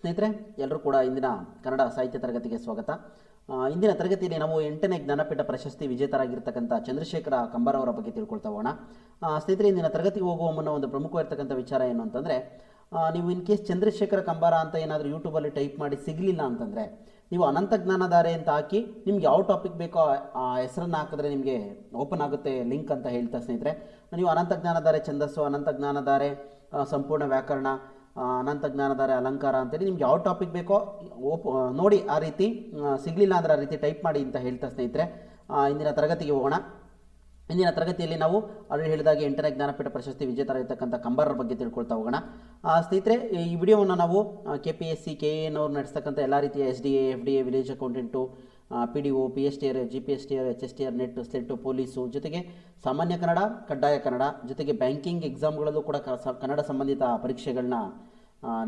ಸ್ನೇಹಿತರೆ ಎಲ್ಲರೂ ಕೂಡ ಇಂದಿನ ಕನ್ನಡ ಸಾಹಿತ್ಯ ತರಗತಿಗೆ ಸ್ವಾಗತ. ಇಂದಿನ ತರಗತಿಯಲ್ಲಿ ನಾವು ಎಂಟನೇ ಜ್ಞಾನಪೀಠ ಪ್ರಶಸ್ತಿ ವಿಜೇತರಾಗಿರ್ತಕ್ಕಂಥ ಚಂದ್ರಶೇಖರ ಕಂಬಾರ ಅವರ ಬಗ್ಗೆ ತಿಳ್ಕೊಳ್ತಾ ಹೋಗೋಣ. ಸ್ನೇಹಿತರೆ, ಇಂದಿನ ತರಗತಿಗೆ ಹೋಗುವ ಮುನ್ನ ಒಂದು ಪ್ರಮುಖವಾಗಿರ್ತಕ್ಕಂಥ ವಿಚಾರ ಏನು ಅಂತಂದರೆ ನೀವು ಇನ್ ಕೇಸ್ ಚಂದ್ರಶೇಖರ ಕಂಬಾರ ಅಂತ ಏನಾದರೂ ಯೂಟ್ಯೂಬಲ್ಲಿ ಟೈಪ್ ಮಾಡಿ ಸಿಗಲಿಲ್ಲ ಅಂತಂದರೆ, ನೀವು ಅನಂತ ಜ್ಞಾನಧಾರೆ ಅಂತ ಹಾಕಿ ನಿಮ್ಗೆ ಯಾವ ಟಾಪಿಕ್ ಬೇಕೋ ಆ ಹೆಸರನ್ನು ಹಾಕಿದ್ರೆ ನಿಮಗೆ ಓಪನ್ ಆಗುತ್ತೆ ಲಿಂಕ್ ಅಂತ ಹೇಳ್ತಾ ಸ್ನೇಹಿತರೆ. ನೀವು ಅನಂತ ಜ್ಞಾನಧಾರೆ ಛಂದಸ್ಸು, ಅನಂತ ಜ್ಞಾನಧಾರೆ ಸಂಪೂರ್ಣ ವ್ಯಾಕರಣ ಅನಂತ ಜ್ಞಾನಧಾರೆ ಅಲಂಕಾರ ಅಂತೇಳಿ ನಿಮ್ಗೆ ಯಾವ ಟಾಪಿಕ್ ಬೇಕೋ, ಓಪ್ ನೋಡಿ ಆ ರೀತಿ ಸಿಗಲಿಲ್ಲ ಅಂದರೆ ಆ ರೀತಿ ಟೈಪ್ ಮಾಡಿ ಅಂತ ಹೇಳ್ತಾ ಸ್ನೇಹಿತರೆ. ಇಂದಿನ ತರಗತಿಗೆ ಹೋಗೋಣ. ಇಂದಿನ ತರಗತಿಯಲ್ಲಿ ನಾವು ಆಲ್ರೆಡಿ ಹೇಳಿದಾಗ ಎಂಟನೇ ಜ್ಞಾನಪೀಠ ಪ್ರಶಸ್ತಿ ವಿಜೇತರಾಗಿರ್ತಕ್ಕಂಥ ಕಂಬಾರರ ಬಗ್ಗೆ ತಿಳ್ಕೊಳ್ತಾ ಹೋಗೋಣ. ಸ್ನೇಹಿತರೆ, ಈ ವಿಡಿಯೋವನ್ನು ನಾವು K P S C K N ಅವರು ನಡೆಸ್ತಕ್ಕಂಥ ಎಲ್ಲ ರೀತಿಯ S D A F D A village accountant P D O P S T R G P S T R H S T R NET SLET police ಜೊತೆಗೆ ಸಾಮಾನ್ಯ ಕನ್ನಡ, ಕಡ್ಡಾಯ ಕನ್ನಡ, ಜೊತೆಗೆ banking ಎಕ್ಸಾಮ್ಗಳಲ್ಲೂ ಕೂಡ ಕನ್ನಡ ಸಂಬಂಧಿತ ಪರೀಕ್ಷೆಗಳನ್ನ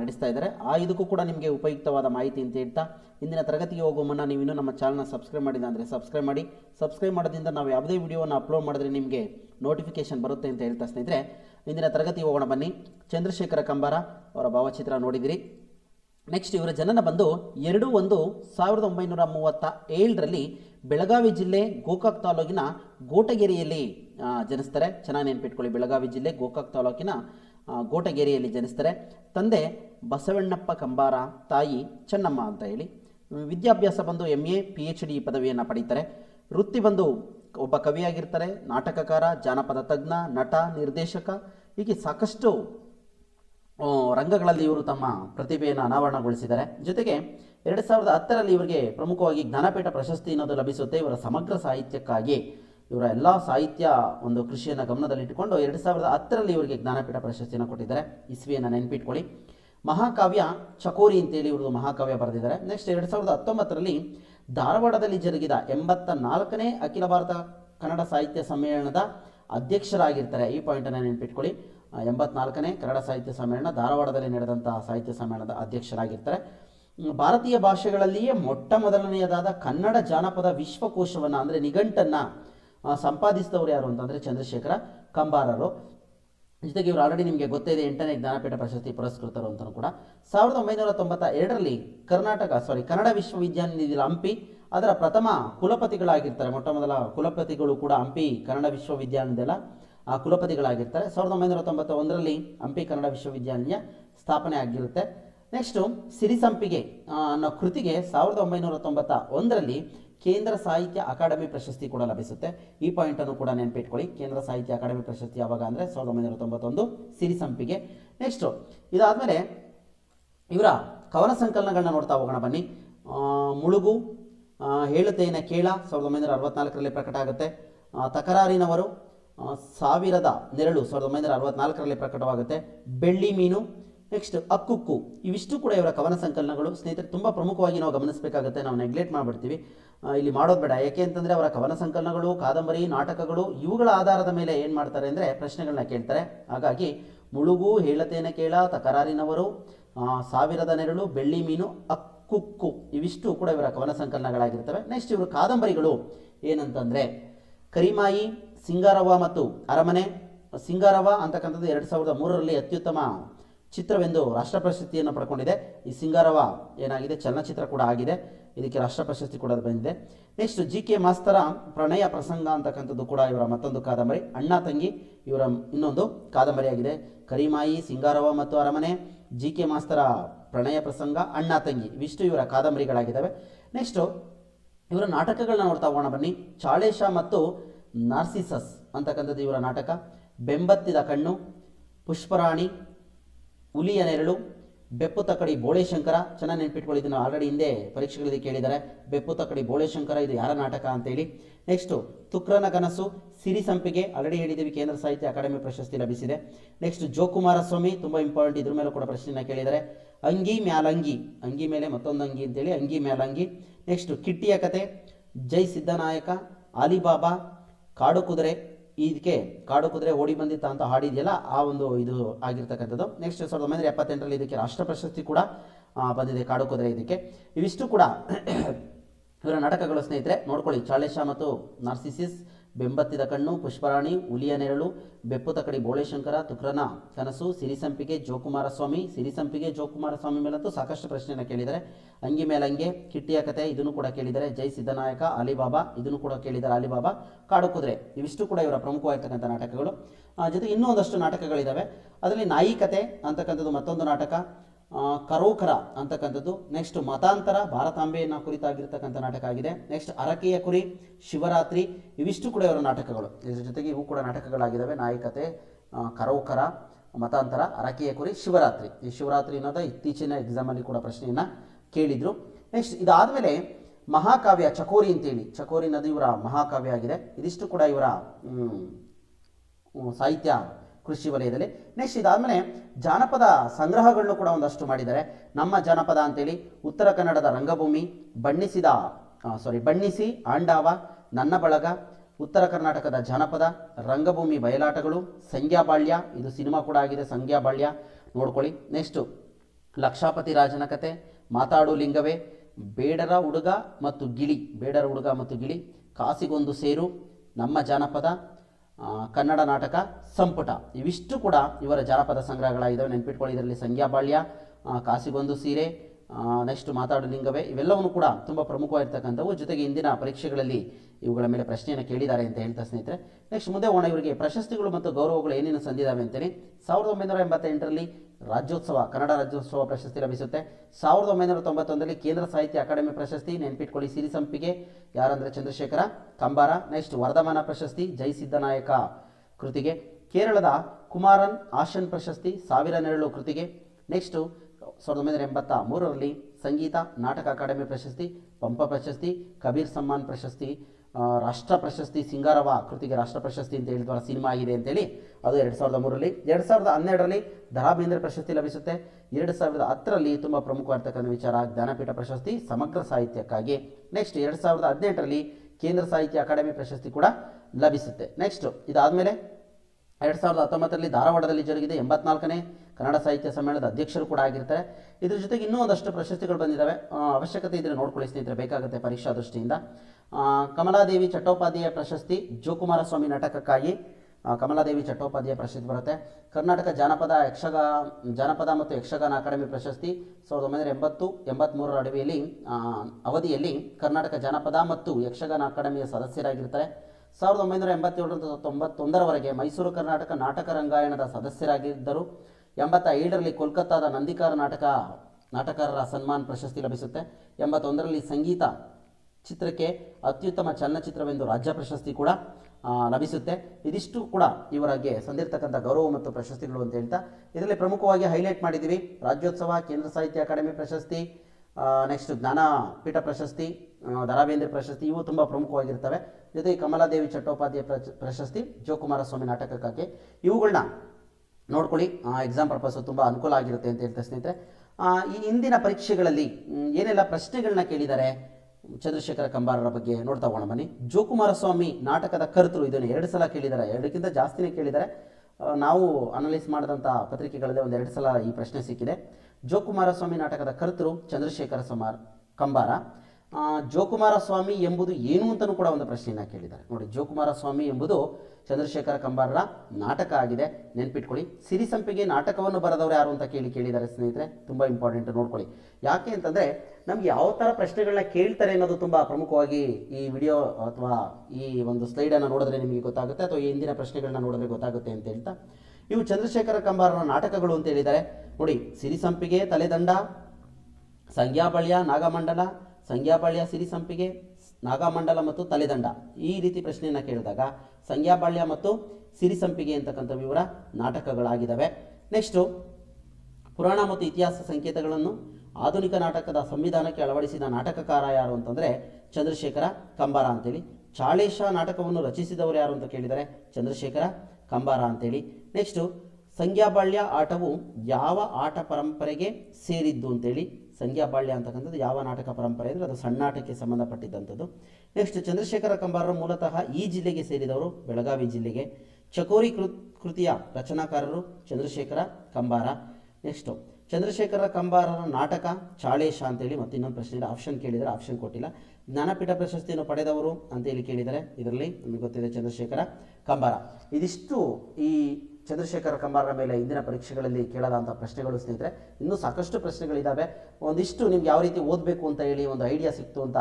ನಡೆಸ್ತಾ ಇದ್ದಾರೆ. ಆ, ಇದಕ್ಕೂ ಕೂಡ ನಿಮಗೆ ಉಪಯುಕ್ತವಾದ ಮಾಹಿತಿ ಅಂತ ಹೇಳ್ತಾ ಇಂದಿನ ತರಗತಿಗೆ ಹೋಗುವ ಮುನ್ನ ನೀವು ಇನ್ನೂ ನಮ್ಮ ಚಾನಲ್ನ ಸಬ್ಸ್ಕ್ರೈಬ್ ಮಾಡಿಲ್ಲ ಅಂದರೆ ಸಬ್ಸ್ಕ್ರೈಬ್ ಮಾಡಿ. ಸಬ್ಸ್ಕ್ರೈಬ್ ಮಾಡೋದ್ರಿಂದ ನಾವು ಯಾವುದೇ ವಿಡಿಯೋನ ಅಪ್ಲೋಡ್ ಮಾಡಿದ್ರೆ ನಿಮಗೆ ನೋಟಿಫಿಕೇಶನ್ ಬರುತ್ತೆ ಅಂತ ಹೇಳ್ತಾ ಸ್ನೇಹಿತರೆ. ಇಂದಿನ ತರಗತಿಗೆ ಹೋಗೋಣ ಬನ್ನಿ. ಚಂದ್ರಶೇಖರ ಕಂಬಾರ ಅವರ ಭಾವಚಿತ್ರ ನೋಡಿದಿರಿ. ನೆಕ್ಸ್ಟ್ ಇವರ ಜನನ ಬಂದು ಎರಡು ಒಂದು ಸಾವಿರದ ಒಂಬೈನೂರ ಮೂವತ್ತ ಏಳರಲ್ಲಿ ಬೆಳಗಾವಿ ಜಿಲ್ಲೆ ಗೋಕಾಕ್ ತಾಲೂಕಿನ ಗೋಟಗೆರೆಯಲ್ಲಿ ಜನಿಸ್ತಾರೆ. ಚೆನ್ನಾಗಿ ನೆನ್ಪಿಟ್ಕೊಳ್ಳಿ. ಬೆಳಗಾವಿ ಜಿಲ್ಲೆ ಗೋಕಾಕ್ ತಾಲೂಕಿನ ಗೋಟಗೆರೆಯಲ್ಲಿ ಜನಿಸ್ತಾರೆ. ತಂದೆ ಬಸವಣ್ಣಪ್ಪ ಕಂಬಾರ, ತಾಯಿ ಚೆನ್ನಮ್ಮ ಅಂತ ಹೇಳಿ. ವಿದ್ಯಾಭ್ಯಾಸ ಬಂದು M A P H D ಪದವಿಯನ್ನು ಪಡೀತಾರೆ. ವೃತ್ತಿ ಬಂದು ಒಬ್ಬ ಕವಿಯಾಗಿರ್ತಾರೆ. ನಾಟಕಕಾರ, ಜಾನಪದ ತಜ್ಞ, ನಟ, ನಿರ್ದೇಶಕ. ಹೀಗೆ ಸಾಕಷ್ಟು ರಂಗಗಳಲ್ಲಿ ಇವರು ತಮ್ಮ ಪ್ರತಿಭೆಯನ್ನು ಅನಾವರಣಗೊಳಿಸಿದ್ದಾರೆ. ಜೊತೆಗೆ ಎರಡು ಸಾವಿರದ ಹತ್ತರಲ್ಲಿ ಇವರಿಗೆ ಪ್ರಮುಖವಾಗಿ ಜ್ಞಾನಪೀಠ ಪ್ರಶಸ್ತಿ ಅನ್ನೋದು ಲಭಿಸುತ್ತೆ. ಇವರ ಸಮಗ್ರ ಸಾಹಿತ್ಯಕ್ಕಾಗಿ ಇವರ ಎಲ್ಲ ಸಾಹಿತ್ಯ ಒಂದು ಕೃಷಿಯನ್ನು ಗಮನದಲ್ಲಿಟ್ಟುಕೊಂಡು ಎರಡು ಸಾವಿರದ ಹತ್ತರಲ್ಲಿ ಇವರಿಗೆ ಜ್ಞಾನಪೀಠ ಪ್ರಶಸ್ತಿಯನ್ನು ಕೊಟ್ಟಿದ್ದಾರೆ. ಇಸ್ವಿಯನ್ನು ನೆನಪಿಟ್ಕೊಳ್ಳಿ. ಮಹಾಕಾವ್ಯ ಚಕೋರಿ ಅಂತೇಳಿ ಇವರು ಮಹಾಕಾವ್ಯ ಬರೆದಿದ್ದಾರೆ. ನೆಕ್ಸ್ಟ್ ಎರಡು ಸಾವಿರದ ಹತ್ತೊಂಬತ್ತರಲ್ಲಿ ಧಾರವಾಡದಲ್ಲಿ ಜರುಗಿದ ಎಂಬತ್ತ ನಾಲ್ಕನೇ ಅಖಿಲ ಭಾರತ ಕನ್ನಡ ಸಾಹಿತ್ಯ ಸಮ್ಮೇಳನದ ಅಧ್ಯಕ್ಷರಾಗಿರ್ತಾರೆ. ಈ ಪಾಯಿಂಟನ್ನು ನೆನಪಿಟ್ಕೊಳ್ಳಿ. ಎಂಬತ್ನಾಲ್ಕನೇ ಕನ್ನಡ ಸಾಹಿತ್ಯ ಸಮ್ಮೇಳನ ಧಾರವಾಡದಲ್ಲಿ ನಡೆದಂತಹ ಸಾಹಿತ್ಯ ಸಮ್ಮೇಳನದ ಅಧ್ಯಕ್ಷರಾಗಿರ್ತಾರೆ. ಭಾರತೀಯ ಭಾಷೆಗಳಲ್ಲಿಯೇ ಮೊಟ್ಟ ಮೊದಲನೆಯದಾದ ಕನ್ನಡ ಜಾನಪದ ವಿಶ್ವಕೋಶವನ್ನು ಅಂದರೆ ನಿಘಂಟನ್ನು ಸಂಪಾದಿಸಿದವರು ಯಾರು ಅಂತಂದರೆ ಚಂದ್ರಶೇಖರ ಕಂಬಾರರು. ಜೊತೆಗೆ ಇವರು ಆಲ್ರೆಡಿ ನಿಮಗೆ ಗೊತ್ತಿದೆ ಎಂಟನೇ ಜ್ಞಾನಪೀಠ ಪ್ರಶಸ್ತಿ ಪುರಸ್ಕೃತರು ಅಂತಲೂ ಕೂಡ. ಸಾವಿರದ ಒಂಬೈನೂರ ತೊಂಬತ್ತ ಎರಡರಲ್ಲಿ ಕರ್ನಾಟಕ ಸಾರಿ ಕನ್ನಡ ವಿಶ್ವವಿದ್ಯಾನಿಧಿ ಹಂಪಿ, ಅದರ ಪ್ರಥಮ ಕುಲಪತಿಗಳಾಗಿರ್ತಾರೆ. ಮೊಟ್ಟ ಮೊದಲ ಕುಲಪತಿಗಳು ಕೂಡ ಹಂಪಿ, ಕನ್ನಡ ವಿಶ್ವವಿದ್ಯಾನಿಲಯ ಆ ಕುಲಪತಿಗಳಾಗಿರ್ತಾರೆ. ಸಾವಿರದ ಒಂಬೈನೂರ ತೊಂಬತ್ತ ಒಂದರಲ್ಲಿ ಹಂಪಿ ಕನ್ನಡ ವಿಶ್ವವಿದ್ಯಾಲಯ ಸ್ಥಾಪನೆ ಆಗಿರುತ್ತೆ. ನೆಕ್ಸ್ಟು ಸಿರಿಸಂಪಿಗೆ ಆ, ಅನ್ನೋ ಕೃತಿಗೆ ಸಾವಿರದ ಒಂಬೈನೂರ ತೊಂಬತ್ತ ಒಂದರಲ್ಲಿ ಕೇಂದ್ರ ಸಾಹಿತ್ಯ ಅಕಾಡೆಮಿ ಪ್ರಶಸ್ತಿ ಕೂಡ ಲಭಿಸುತ್ತೆ. ಈ ಪಾಯಿಂಟನ್ನು ಕೂಡ ನೆನಪಿಟ್ಕೊಳ್ಳಿ. ಕೇಂದ್ರ ಸಾಹಿತ್ಯ ಅಕಾಡೆಮಿ ಪ್ರಶಸ್ತಿ ಯಾವಾಗ ಅಂದರೆ ಸಾವಿರದ ಒಂಬೈನೂರ ತೊಂಬತ್ತೊಂದು ಸಿರಿಸಂಪಿಗೆ. ನೆಕ್ಸ್ಟು ಇದಾದಮೇಲೆ ಇವರ ಕವನ ಸಂಕಲನಗಳನ್ನ ನೋಡ್ತಾ ಹೋಗೋಣ ಬನ್ನಿ. ಮುಳುಗು ಆ, ಹೇಳುತ್ತೇನೆ ಕೇಳ ಸಾವಿರದ ಒಂಬೈನೂರ ಅರವತ್ನಾಲ್ಕರಲ್ಲಿ ಪ್ರಕಟ ಆಗುತ್ತೆ. ತಕರಾರಿನವರು ಆ, ಸಾವಿರದ ನೆರಳು ಸಾವಿರದ ಒಂಬೈನೂರ ಅರವತ್ನಾಲ್ಕರಲ್ಲಿ ಪ್ರಕಟವಾಗುತ್ತೆ. ಬೆಳ್ಳಿ ಮೀನು ನೆಕ್ಸ್ಟ್ ಅಕ್ಕುಕ್ಕು ಇವಿಷ್ಟು ಕೂಡ ಇವರ ಕವನ ಸಂಕಲನಗಳು. ಸ್ನೇಹಿತರೆ, ತುಂಬ ಪ್ರಮುಖವಾಗಿ ನಾವು ಗಮನಿಸಬೇಕಾಗುತ್ತೆ. ನಾವು ನೆಗ್ಲೆಕ್ಟ್ ಮಾಡಿಬಿಡ್ತೀವಿ. ಇಲ್ಲಿ ಮಾಡೋದು ಬೇಡ. ಯಾಕೆ ಅಂತಂದರೆ ಅವರ ಕವನ ಸಂಕಲನಗಳು, ಕಾದಂಬರಿ, ನಾಟಕಗಳು, ಇವುಗಳ ಆಧಾರದ ಮೇಲೆ ಏನು ಮಾಡ್ತಾರೆ ಅಂದರೆ ಪ್ರಶ್ನೆಗಳನ್ನ ಕೇಳ್ತಾರೆ. ಹಾಗಾಗಿ ಮುಳುಗು, ಹೇಳತೇನೆ ಕೇಳ, ತಕರಾರಿನವರು ಸಾವಿರದ ನೆರಳು, ಬೆಳ್ಳಿ ಮೀನು ಅಕ್ಕುಕ್ಕು ಇವಿಷ್ಟು ಕೂಡ ಇವರ ಕವನ ಸಂಕಲನಗಳಾಗಿರ್ತವೆ. ನೆಕ್ಸ್ಟ್ ಇವರು ಕಾದಂಬರಿಗಳು. ಏನಂತಂದರೆ ಕರಿಮಾಯಿ ಸಿಂಗಾರವ ಮತ್ತು ಅರಮನೆ ಸಿಂಗಾರವ ಅಂತಕ್ಕಂಥದ್ದು ಎರಡು ಸಾವಿರದ ಮೂರರಲ್ಲಿ ಅತ್ಯುತ್ತಮ ಚಿತ್ರವೆಂದು ರಾಷ್ಟ್ರ ಪ್ರಶಸ್ತಿಯನ್ನು ಪಡ್ಕೊಂಡಿದೆ. ಈ ಸಿಂಗಾರವ ಏನಾಗಿದೆ? ಚಲನಚಿತ್ರ ಕೂಡ ಆಗಿದೆ. ಇದಕ್ಕೆ ರಾಷ್ಟ್ರ ಪ್ರಶಸ್ತಿ ಕೂಡ ಬಂದಿದೆ. ನೆಕ್ಸ್ಟ್ ಜಿ ಕೆ ಮಾಸ್ತರ ಪ್ರಣಯ ಪ್ರಸಂಗ ಅಂತಕ್ಕಂಥದ್ದು ಕೂಡ ಇವರ ಮತ್ತೊಂದು ಕಾದಂಬರಿ. ಅಣ್ಣ ತಂಗಿ ಇವರ ಇನ್ನೊಂದು ಕಾದಂಬರಿಯಾಗಿದೆ ಕರಿಮಾಯಿ ಸಿಂಗಾರವ ಮತ್ತು ಅರಮನೆ ಜಿ ಕೆ ಮಾಸ್ತರ ಪ್ರಣಯ ಪ್ರಸಂಗ, ಅಣ್ಣ ತಂಗಿ ಇವಿಷ್ಟು ಇವರ ಕಾದಂಬರಿಗಳಾಗಿದ್ದಾವೆ. ನೆಕ್ಸ್ಟು ಇವರ ನಾಟಕಗಳನ್ನ ನೋಡ್ತಾ ಹೋಗೋಣ ಬನ್ನಿ. ಚಾಳೇಶ ಮತ್ತು ನಾರ್ಸಿಸಸ್ ಅಂತಕ್ಕಂಥದ್ದು ಇವರ ನಾಟಕ. ಬೆಂಬತ್ತಿದ ಕಣ್ಣು, ಪುಷ್ಪರಾಣಿ ಹುಲಿಯ ನೆರಳು ಬೆಪ್ಪು ತಕ್ಕಡಿ ಬೋಳೇಶಂಕರ ಚೆನ್ನಾಗಿ ನೆನ್ಪಿಟ್ಕೊಳ್ಳಿ, ಇದನ್ನು ಆಲ್ರೆಡಿ ಹಿಂದೆ ಪರೀಕ್ಷೆಗಳಲ್ಲಿ ಕೇಳಿದ್ದಾರೆ. ಬೆಪ್ಪು ತಕ್ಕಡಿ ಬೋಳೇಶಂಕರ ಇದು ಯಾರ ನಾಟಕ ಅಂತೇಳಿ. ನೆಕ್ಸ್ಟು ತುಕ್ರನ ಕನಸು, ಸಿರಿ ಸಂಪಿಗೆ. ಆಲ್ರೆಡಿ ಹೇಳಿದ್ದೀವಿ, ಕೇಂದ್ರ ಸಾಹಿತ್ಯ ಅಕಾಡೆಮಿ ಪ್ರಶಸ್ತಿ ಲಭಿಸಿದೆ. ನೆಕ್ಸ್ಟ್ ಜೋಕುಮಾರಸ್ವಾಮಿ, ತುಂಬ ಇಂಪಾರ್ಟೆಂಟ್ ಇದ್ರ ಮೇಲೆ ಕೂಡ ಪ್ರಶ್ನೆನ ಕೇಳಿದ್ದಾರೆ. ಅಂಗಿ ಮ್ಯಾಲಂಗಿ, ಅಂಗಿ ಮೇಲೆ ಮತ್ತೊಂದು ಅಂಗಿ ಅಂತೇಳಿ, ಅಂಗಿ ಮ್ಯಾಲಂಗಿ. ನೆಕ್ಸ್ಟ್ ಕಿಟ್ಟಿಯ ಕತೆ, ಜೈ ಸಿದ್ದನಾಯಕ, ಅಲಿಬಾಬಾ ಕಾಡು ಕುದುರೆ ಇದಕ್ಕೆ ಕಾಡು ಕುದುರೆ ಓಡಿ ಬಂದಿತ್ತ ಅಂತ ಹಾಡಿದೆಯಲ್ಲ, ಆ ಒಂದು ಇದು ಆಗಿರ್ತಕ್ಕಂಥದ್ದು. ನೆಕ್ಸ್ಟ್ ಸಾವಿರದ ಒಂಬೈನೂರ ಎಪ್ಪತ್ತೆಂಟರಲ್ಲಿ ಇದಕ್ಕೆ ರಾಷ್ಟ್ರ ಪ್ರಶಸ್ತಿ ಕೂಡ ಬಂದಿದೆ ಕಾಡು ಕುದುರೆ ಇದಕ್ಕೆ. ಇವಿಷ್ಟು ಕೂಡ ಇವರ ನಾಟಕಗಳು ಸ್ನೇಹಿತರೆ, ನೋಡ್ಕೊಳ್ಳಿ. ಚಾಳೇಶ ಮತ್ತು ನಾರ್ಸಿಸಿಸ್ ಬೆಂಬತ್ತಿದ ಕಣ್ಣು, ಪುಷ್ಪರಾಣಿ, ಹುಲಿಯ ನೆರಳು, ಬೆಪ್ಪು ತಕಡಿ ಬೋಳೇಶಂಕರ ತುಕ್ರನ ಕನಸು ಸಿರಿಸಂಪಿಗೆ ಜೋಕುಮಾರಸ್ವಾಮಿ ಸಿರಿಸಂಪಿಗೆ ಜೋಕುಮಾರಸ್ವಾಮಿ ಮೇಲಂತೂ ಸಾಕಷ್ಟು ಪ್ರಶ್ನೆಯನ್ನು ಕೇಳಿದ್ದಾರೆ. ಅಂಗಿ ಮೇಲಂಗೆ, ಕಿಟ್ಟಿಯ ಕತೆ ಇದನ್ನು ಕೂಡ ಕೇಳಿದ್ದಾರೆ. ಜೈ ಸಿದ್ದನಾಯಕ, ಅಲಿಬಾಬಾ ಇದನ್ನು ಕೂಡ ಕೇಳಿದ್ದಾರೆ. ಅಲಿಬಾಬಾ ಕಾಡು ಕುದುರೆ, ಇವಿಷ್ಟು ಕೂಡ ಇವರ ಪ್ರಮುಖವಾಗಿರ್ತಕ್ಕಂಥ ನಾಟಕಗಳು. ಜೊತೆಗೆ ಇನ್ನೂ ಒಂದಷ್ಟು ನಾಟಕಗಳಿದ್ದಾವೆ ಅದರಲ್ಲಿ ನಾಯಿ ಕತೆ ಅಂತಕ್ಕಂಥದ್ದು ಮತ್ತೊಂದು ನಾಟಕ. ಕರೋಕರ ಅಂತಕ್ಕಂಥದ್ದು. ನೆಕ್ಸ್ಟ್ ಮತಾಂತರ, ಭಾರತಾಂಬೆಯನ್ನು ಕುರಿತಾಗಿರ್ತಕ್ಕಂಥ ನಾಟಕ ಆಗಿದೆ. ನೆಕ್ಸ್ಟ್ ಅರಕೆಯ ಕುರಿ, ಶಿವರಾತ್ರಿ, ಇವಿಷ್ಟು ಕೂಡ ಇವರ ನಾಟಕಗಳು. ಇದರ ಜೊತೆಗೆ ಇವು ಕೂಡ ನಾಟಕಗಳಾಗಿದ್ದಾವೆ ನಾಯಕತೆ ಕರೋಕರ, ಮತಾಂತರ, ಅರಕೆಯ ಕುರಿ, ಶಿವರಾತ್ರಿ. ಈ ಶಿವರಾತ್ರಿ ಅನ್ನೋದು ಇತ್ತೀಚಿನ ಎಕ್ಸಾಮಲ್ಲಿ ಕೂಡ ಪ್ರಶ್ನೆಯನ್ನು ಕೇಳಿದರು. ನೆಕ್ಸ್ಟ್ ಇದಾದಮೇಲೆ ಮಹಾಕಾವ್ಯ, ಚಕೋರಿ ಅಂತೇಳಿ. ಚಕೋರಿ ಅನ್ನೋದು ಇವರ ಮಹಾಕಾವ್ಯ ಆಗಿದೆ. ಇದಿಷ್ಟು ಕೂಡ ಇವರ ಸಾಹಿತ್ಯ ಕೃಷಿ ವಲಯದಲ್ಲಿ. ನೆಕ್ಸ್ಟ್ ಇದಾದಮೇಲೆ ಜಾನಪದ ಸಂಗ್ರಹಗಳನ್ನು ಕೂಡ ಒಂದಷ್ಟು ಮಾಡಿದ್ದಾರೆ. ನಮ್ಮ ಜಾನಪದ ಅಂತೇಳಿ ಉತ್ತರ ಕನ್ನಡದ ರಂಗಭೂಮಿ, ಬಣ್ಣಿಸಿದ ಸಾರಿ ಬಣ್ಣಿಸಿ, ಆಂಡಾವ ನನ್ನ ಬಳಗ ಉತ್ತರ ಕರ್ನಾಟಕದ ಜಾನಪದ, ರಂಗಭೂಮಿ ಬಯಲಾಟಗಳು ಸಂಗ್ಯಾಬಾಳ್ಯ ಇದು ಸಿನಿಮಾ ಕೂಡ ಆಗಿದೆ ಸಂಗ್ಯಾಬಾಳ್ಯ ನೋಡ್ಕೊಳ್ಳಿ. ನೆಕ್ಸ್ಟು ಲಕ್ಷಾಪತಿ ರಾಜನ ಕತೆ, ಮಾತಾಡು ಲಿಂಗವೇ, ಬೇಡರ ಹುಡುಗ ಮತ್ತು ಗಿಳಿ, ಬೇಡರ ಹುಡುಗ ಮತ್ತು ಗಿಳಿ, ಕಾಸಿಗೊಂದು ಸೇರು, ನಮ್ಮ ಜಾನಪದ ಕನ್ನಡ ನಾಟಕ ಸಂಪುಟ. ಇವಿಷ್ಟು ಕೂಡ ಇವರ ಜಾನಪದ ಸಂಗ್ರಹಗಳಾಗಿದ್ದಾವೆ. ನೆನ್ಪಿಟ್ಕೊಳ್ಳಿ, ಇದರಲ್ಲಿ ಸಂಗ್ಯಾಬಾಳ್ಯ ಕಾಸಿಗೊಂದು ಸೀರೆ ನೆಕ್ಸ್ಟ್ ಮಾತಾಡು ಲಿಂಗವೇ, ಇವೆಲ್ಲವನ್ನು ಕೂಡ ತುಂಬ ಪ್ರಮುಖವಾಗಿರ್ತಕ್ಕಂಥವು. ಜೊತೆಗೆ ಇಂದಿನ ಪರೀಕ್ಷೆಗಳಲ್ಲಿ ಇವುಗಳ ಮೇಲೆ ಪ್ರಶ್ನೆಯನ್ನು ಕೇಳಿದ್ದಾರೆ ಅಂತ ಹೇಳ್ತಾ ಸ್ನೇಹಿತರೆ. ನೆಕ್ಸ್ಟ್ ಮುಂದೆ ಹೋಗೋಣ. ಇವರಿಗೆ ಪ್ರಶಸ್ತಿಗಳು ಮತ್ತು ಗೌರವಗಳು ಏನೇನು ಸಂದಿದ್ದಾವೆ ಅಂತೇಳಿ. ಸಾವಿರದ ಒಂಬೈನೂರ ಎಂಬತ್ತೆಂಟರಲ್ಲಿ ರಾಜ್ಯೋತ್ಸವ, ಕನ್ನಡ ರಾಜ್ಯೋತ್ಸವ ಪ್ರಶಸ್ತಿ ಲಭಿಸುತ್ತೆ. ಸಾವಿರದ ಒಂಬೈನೂರ ತೊಂಬತ್ತೊಂದರಲ್ಲಿ ಕೇಂದ್ರ ಸಾಹಿತ್ಯ ಅಕಾಡೆಮಿ ಪ್ರಶಸ್ತಿ ನೆನ್ಪಿಟ್ಕೊಳ್ಳಿ. ಸಿರಿಸಂಪಿಗೆ ಯಾರಂದರೆ ಚಂದ್ರಶೇಖರ, ಕಂಬಾರ, ನೆಕ್ಸ್ಟ್ ವರ್ಧಮಾನ ಪ್ರಶಸ್ತಿ ಜಯಸಿದ್ದನಾಯಕ ಕೃತಿಗೆ. ಕೇರಳದ ಕುಮಾರನ್ ಆಶನ್ ಪ್ರಶಸ್ತಿ, ಸಾವಿರ ನೆರಳು ಕೃತಿಗೆ. ನೆಕ್ಸ್ಟು ಸಾವಿರದ ಒಂಬೈನೂರ ಎಂಬತ್ತ ಮೂರರಲ್ಲಿ ಸಂಗೀತ ನಾಟಕ ಅಕಾಡೆಮಿ ಪ್ರಶಸ್ತಿ, ಪಂಪ ಪ್ರಶಸ್ತಿ, ಕಬೀರ್ ಸಮ್ಮಾನ್ ಪ್ರಶಸ್ತಿ ರಾಷ್ಟ್ರ ಪ್ರಶಸ್ತಿ ಸಿಂಗಾರವ ಕೃತಿಗೆ ರಾಷ್ಟ್ರ ಪ್ರಶಸ್ತಿ ಅಂತ ಹೇಳಿದ್ವಲ್ಲ ಸಿನಿಮಾ ಆಗಿದೆ ಅಂತೇಳಿ ಅದು ಎರಡು ಸಾವಿರದ ಮೂರರಲ್ಲಿ, ಎರಡು ಸಾವಿರದ ಹನ್ನೆರಡರಲ್ಲಿ ದರಾ ಬೇಂದ್ರೆ ಪ್ರಶಸ್ತಿ ಲಭಿಸುತ್ತೆ. ಎರಡು ಸಾವಿರದ ಹತ್ತರಲ್ಲಿ ತುಂಬ ಪ್ರಮುಖವಾಗಿರ್ತಕ್ಕಂಥ ವಿಚಾರ, ಜ್ಞಾನಪೀಠ ಪ್ರಶಸ್ತಿ, ಸಮಗ್ರ ಸಾಹಿತ್ಯಕ್ಕಾಗಿ. ನೆಕ್ಸ್ಟ್ ಎರಡು ಸಾವಿರದ ಹದಿನೆಂಟರಲ್ಲಿ ಕೇಂದ್ರ ಸಾಹಿತ್ಯ ಅಕಾಡೆಮಿ ಪ್ರಶಸ್ತಿ ಕೂಡ ಲಭಿಸುತ್ತೆ. ನೆಕ್ಸ್ಟ್ ಇದಾದಮೇಲೆ ಎರಡು ಸಾವಿರದ ಹತ್ತೊಂಬತ್ತರಲ್ಲಿ ಧಾರವಾಡದಲ್ಲಿ ಜರುಗಿದೆ ಎಂಬತ್ನಾಲ್ಕನೇ ಕನ್ನಡ ಸಾಹಿತ್ಯ ಸಮ್ಮೇಳನದ ಅಧ್ಯಕ್ಷರು ಕೂಡ ಆಗಿರ್ತಾರೆ. ಇದ್ರ ಜೊತೆಗೆ ಇನ್ನೂ ಒಂದಷ್ಟು ಪ್ರಶಸ್ತಿಗಳು ಬಂದಿದ್ದಾವೆ ಅವಶ್ಯಕತೆ ಇದ್ದರೆ ನೋಡ್ಕೊಳ್ಳಿ ಸ್ನೇಹಿತರೆ, ಬೇಕಾಗುತ್ತೆ ಪರೀಕ್ಷಾ ದೃಷ್ಟಿಯಿಂದ. ಕಮಲಾದೇವಿ ಚಟ್ಟೋಪಾಧ್ಯಾಯ ಪ್ರಶಸ್ತಿ, ಜೋಕುಮಾರಸ್ವಾಮಿ ನಾಟಕಕ್ಕಾಗಿ ಕಮಲಾದೇವಿ ಚಟ್ಟೋಪಾಧ್ಯಾಯ ಪ್ರಶಸ್ತಿ ಬರುತ್ತೆ. ಕರ್ನಾಟಕ ಜಾನಪದ ಯಕ್ಷಗ, ಜಾನಪದ ಮತ್ತು ಯಕ್ಷಗಾನ ಅಕಾಡೆಮಿ ಪ್ರಶಸ್ತಿ, ಸಾವಿರದ ಒಂಬೈನೂರ ಎಂಬತ್ತು ಎಂಬತ್ತ್ಮೂರರ ಅಡವಿಯಲ್ಲಿ ಅವಧಿಯಲ್ಲಿ ಕರ್ನಾಟಕ ಜಾನಪದ ಮತ್ತು ಯಕ್ಷಗಾನ ಅಕಾಡೆಮಿಯ ಸದಸ್ಯರಾಗಿರ್ತಾರೆ. ಸಾವಿರದ ಒಂಬೈನೂರ ಎಂಬತ್ತೇಳರಿಂದ ತೊಂಬತ್ತೊಂದರವರೆಗೆ ಮೈಸೂರು ಕರ್ನಾಟಕ ನಾಟಕ ರಂಗಾಯಣದ ಸದಸ್ಯರಾಗಿದ್ದರು. ಎಂಬತ್ತ ಏಳರಲ್ಲಿ ಕೋಲ್ಕತ್ತಾದ ನಂದಿಕಾರ ನಾಟಕ, ನಾಟಕಾರರ ಸನ್ಮಾನ್ ಪ್ರಶಸ್ತಿ ಲಭಿಸುತ್ತೆ. ಎಂಬತ್ತೊಂದರಲ್ಲಿ ಸಂಗೀತ ಚಿತ್ರಕ್ಕೆ ಅತ್ಯುತ್ತಮ ಚಲನಚಿತ್ರವೆಂದು ರಾಜ್ಯ ಪ್ರಶಸ್ತಿ ಕೂಡ ಲಭಿಸುತ್ತೆ. ಇದಿಷ್ಟು ಕೂಡ ಇವರಿಗೆ ಸಂದಿರ್ತಕ್ಕಂಥ ಗೌರವ ಮತ್ತು ಪ್ರಶಸ್ತಿಗಳು ಅಂತ ಹೇಳ್ತಾ, ಇದರಲ್ಲಿ ಪ್ರಮುಖವಾಗಿ ಹೈಲೈಟ್ ಮಾಡಿದ್ದೀವಿ ರಾಜ್ಯೋತ್ಸವ, ಕೇಂದ್ರ ಸಾಹಿತ್ಯ ಅಕಾಡೆಮಿ ಪ್ರಶಸ್ತಿ ನೆಕ್ಸ್ಟ್ ಜ್ಞಾನಪೀಠ ಪ್ರಶಸ್ತಿ ದರಾಬೇಂದ್ರ ದರಾ ಬೇಂದ್ರೆ ಪ್ರಶಸ್ತಿ, ಇವು ತುಂಬ ಪ್ರಮುಖವಾಗಿರ್ತವೆ. ಜೊತೆಗೆ ಕಮಲಾದೇವಿ ಚಟ್ಟೋಪಾಧ್ಯಾಯ ಪ್ರಶ- ಪ್ರಶಸ್ತಿ, ಜೋಕುಮಾರಸ್ವಾಮಿ ನಾಟಕಕ್ಕಾಗಿ. ಇವುಗಳನ್ನ ನೋಡ್ಕೊಳ್ಳಿ. ಎಕ್ಸಾಮ್ ಪರ್ಪಸ್ ತುಂಬ ಅನುಕೂಲ ಆಗಿರುತ್ತೆ ಅಂತ ಹೇಳ್ತಾ ಸ್ನೇಹಿತರೆ. ಈ ಇಂದಿನ ಪರೀಕ್ಷೆಗಳಲ್ಲಿ ಏನೆಲ್ಲ ಪ್ರಶ್ನೆಗಳನ್ನ ಕೇಳಿದ್ದಾರೆ? ಚಂದ್ರಶೇಖರ ಕಂಬಾರರ ಬಗ್ಗೆ ನೋಡ್ತಾ ಹೋಗೋಣ ಬನ್ನಿ. ಜೋಕುಮಾರಸ್ವಾಮಿ ನಾಟಕದ ಕರ್ತರು ಇದನ್ನು ಎರಡು ಸಲ ಕೇಳಿದ್ದಾರೆ. ಎರಡಕ್ಕಿಂತ ಜಾಸ್ತಿನೇ ಕೇಳಿದ್ದಾರೆ. ನಾವು ಅನಲೈಸ್ ಮಾಡಿದಂಥ ಪತ್ರಿಕೆಗಳಲ್ಲಿ ಒಂದು ಎರಡು ಸಲ ಈ ಪ್ರಶ್ನೆ ಸಿಕ್ಕಿದೆ. ಜೋಕುಮಾರಸ್ವಾಮಿ ನಾಟಕದ ಕರ್ತರು ಚಂದ್ರಶೇಖರ ಸಮಾರ್ ಕಂಬಾರ. ಆ, ಜೋಕುಮಾರಸ್ವಾಮಿ ಎಂಬುದು ಏನು ಅಂತಲೂ ಕೂಡ ಒಂದು ಪ್ರಶ್ನೆಯನ್ನು ಕೇಳಿದ್ದಾರೆ. ನೋಡಿ ಜೋಕುಮಾರ ಸ್ವಾಮಿ ಎಂಬುದು ಚಂದ್ರಶೇಖರ ಕಂಬಾರರ ನಾಟಕ ಆಗಿದೆ. ನೆನ್ಪಿಟ್ಕೊಳ್ಳಿ. ಸಿರಿಸಂಪಿಗೆ ನಾಟಕವನ್ನು ಬರೆದವರು ಯಾರು ಅಂತ ಕೇಳಿ ಕೇಳಿದ್ದಾರೆ ಸ್ನೇಹಿತರೆ. ತುಂಬ ಇಂಪಾರ್ಟೆಂಟ್ ನೋಡ್ಕೊಳ್ಳಿ. ಯಾಕೆ ಅಂತಂದರೆ ನಮ್ಗೆ ಯಾವ ಥರ ಪ್ರಶ್ನೆಗಳನ್ನ ಕೇಳ್ತಾರೆ ಅನ್ನೋದು ತುಂಬ ಪ್ರಮುಖವಾಗಿ ಈ ವಿಡಿಯೋ ಅಥವಾ ಈ ಒಂದು ಸ್ಲೈಡನ್ನು ನೋಡಿದ್ರೆ ನಿಮಗೆ ಗೊತ್ತಾಗುತ್ತೆ. ಅಥವಾ ಈ ಹಿಂದಿನ ಪ್ರಶ್ನೆಗಳನ್ನ ನೋಡಿದ್ರೆ ಗೊತ್ತಾಗುತ್ತೆ ಅಂತ ಹೇಳ್ತಾ. ಇವು ಚಂದ್ರಶೇಖರ ಕಂಬಾರರ ನಾಟಕಗಳು ಅಂತ ಹೇಳಿದ್ದಾರೆ. ನೋಡಿ ಸಿರಿಸಂಪಿಗೆ ತಲೆದಂಡ ಸಂಗ್ಯಾಬಳ್ಯ ನಾಗಮಂಡಲ ಸಂಗ್ಯಾಬಳ್ಯ ಸಿರಿಸಂಪಿಗೆ ನಾಗಮಂಡಲ ಮತ್ತು ತಲೆದಂಡ. ಈ ರೀತಿ ಪ್ರಶ್ನೆಯನ್ನು ಕೇಳಿದಾಗ ಸಂಗ್ಯಾಬಾಳ್ಯ ಮತ್ತು ಸಿರಿಸಂಪಿಗೆ ಅಂತಕ್ಕಂಥ ವಿವರ ನಾಟಕಗಳಾಗಿದ್ದಾವೆ ನೆಕ್ಸ್ಟು ಪುರಾಣ ಮತ್ತು ಇತಿಹಾಸ ಸಂಕೇತಗಳನ್ನು ಆಧುನಿಕ ನಾಟಕದ ಸಂವಿಧಾನಕ್ಕೆ ಅಳವಡಿಸಿದ ನಾಟಕಕಾರ ಯಾರು ಅಂತಂದರೆ ಚಂದ್ರಶೇಖರ ಕಂಬಾರ ಅಂತೇಳಿ. ಚಾಳೇಶ ನಾಟಕವನ್ನು ರಚಿಸಿದವರು ಯಾರು ಅಂತ ಕೇಳಿದರೆ ಚಂದ್ರಶೇಖರ ಕಂಬಾರ ಅಂತೇಳಿ. ನೆಕ್ಸ್ಟು ಸಂಗ್ಯಾಬಾಳ್ಯ ಆಟವು ಯಾವ ಆಟ ಪರಂಪರೆಗೆ ಸೇರಿದ್ದು ಅಂತೇಳಿ. ಸಂಗ್ಯಾಬಾಳ್ಯ ಅಂತಕ್ಕಂಥದ್ದು ಯಾವ ನಾಟಕ ಪರಂಪರೆ ಅಂದರೆ ಅದು ಸಣ್ಣಾಟಕ್ಕೆ ಸಂಬಂಧಪಟ್ಟಿದ್ದಂಥದ್ದು. ನೆಕ್ಸ್ಟ್ ಚಂದ್ರಶೇಖರ ಕಂಬಾರರು ಮೂಲತಃ ಈ ಜಿಲ್ಲೆಗೆ ಸೇರಿದವರು, ಬೆಳಗಾವಿ ಜಿಲ್ಲೆಗೆ. ಚಕೋರಿ ಕೃತಿಯ ರಚನಾಕಾರರು ಚಂದ್ರಶೇಖರ ಕಂಬಾರ. ನೆಕ್ಸ್ಟು ಚಂದ್ರಶೇಖರ ಕಂಬಾರರ ನಾಟಕ ಚಾಳೇಶ ಅಂತೇಳಿ ಮತ್ತೆ ಇನ್ನೊಂದು ಪ್ರಶ್ನೆ ಇದೆ ಆಪ್ಷನ್ ಕೇಳಿದರೆ ಆಪ್ಷನ್ ಕೊಟ್ಟಿಲ್ಲ. ಜ್ಞಾನಪೀಠ ಪ್ರಶಸ್ತಿಯನ್ನು ಪಡೆದವರು ಅಂತೇಳಿ ಕೇಳಿದರೆ ಇದರಲ್ಲಿ ನಮಗೆ ಗೊತ್ತಿದೆ ಚಂದ್ರಶೇಖರ ಕಂಬಾರ. ಇದಿಷ್ಟು ಈ ಚಂದ್ರಶೇಖರ ಕಂಬಾರರ ಮೇಲೆ ಇಂದಿನ ಪರೀಕ್ಷೆಗಳಲ್ಲಿ ಕೇಳಲಾದಂಥ ಪ್ರಶ್ನೆಗಳು ಸ್ನೇಹಿತರೆ, ಇನ್ನೂ ಸಾಕಷ್ಟು ಪ್ರಶ್ನೆಗಳಿದ್ದಾವೆ. ಒಂದಿಷ್ಟು ನಿಮ್ಗೆ ಯಾವ ರೀತಿ ಓದಬೇಕು ಅಂತ ಹೇಳಿ ಒಂದು ಐಡಿಯಾ ಸಿಕ್ತು ಅಂತ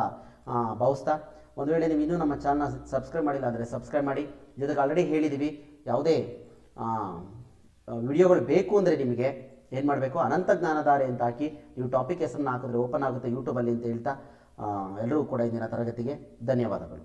ಭಾವಿಸ್ತಾ. ಒಂದು ವೇಳೆ ನೀವು ಇನ್ನೂ ನಮ್ಮ ಚಾನಲ್ ಸಬ್ಸ್ಕ್ರೈಬ್ ಮಾಡಿಲ್ಲ ಅಂದರೆ ಸಬ್ಸ್ಕ್ರೈಬ್ ಮಾಡಿ. ಜೊತೆಗೆ ಆಲ್ರೆಡಿ ಹೇಳಿದ್ದೀವಿ ಯಾವುದೇ ವಿಡಿಯೋಗಳು ಬೇಕು ಅಂದರೆ ನಿಮಗೆ ಏನು ಮಾಡಬೇಕು? ಅನಂತ ಜ್ಞಾನಧಾರೆ ಅಂತ ಹಾಕಿ ನೀವು ಟಾಪಿಕ್ ಹೆಸರನ್ನ ಹಾಕಿದ್ರೆ ಓಪನ್ ಆಗುತ್ತೆ ಯೂಟ್ಯೂಬಲ್ಲಿ ಅಂತ ಹೇಳ್ತಾ. ಎಲ್ಲರೂ ಕೂಡ ಇಂದಿನ ತರಗತಿಗೆ ಧನ್ಯವಾದಗಳು.